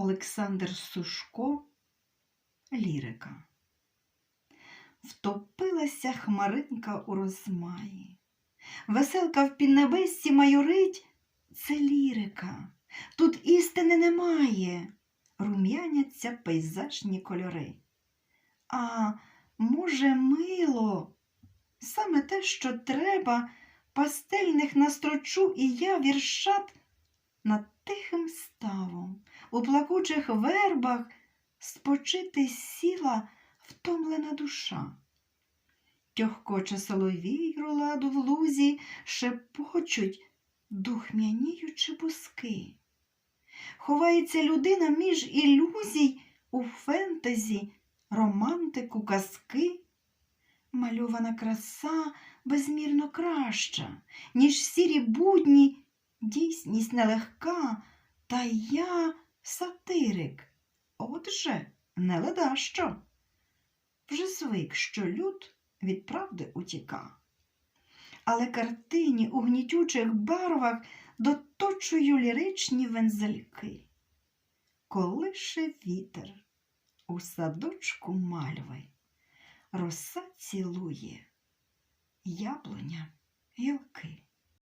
Олександр Сушко Лірика. Втопилася хмаринка у розмаї. Веселка в піднебесці майорить це лірика. Тут істини немає. Рум'яняться пейзажні кольори. А може, мило, саме те, що треба, пастельних настрочу і я віршат над тихим ставом, у плакучих вербах спочити сіла втомлена душа. Тьохкоче соловій роладу в лузі, шепочуть духмяніючи бузки. Ховається людина між ілюзій у фентезі, романтику казки. Мальована краса безмірно краща, ніж сірі будні, дійсність нелегка, та я сатирик. Отже, не леда що. Вже звик, що люд від правди утіка. Але картині у гнітючих барвах доточую ліричні вензельки. Колише вітер у садочку мальви, роса цілує, яблуня гілки.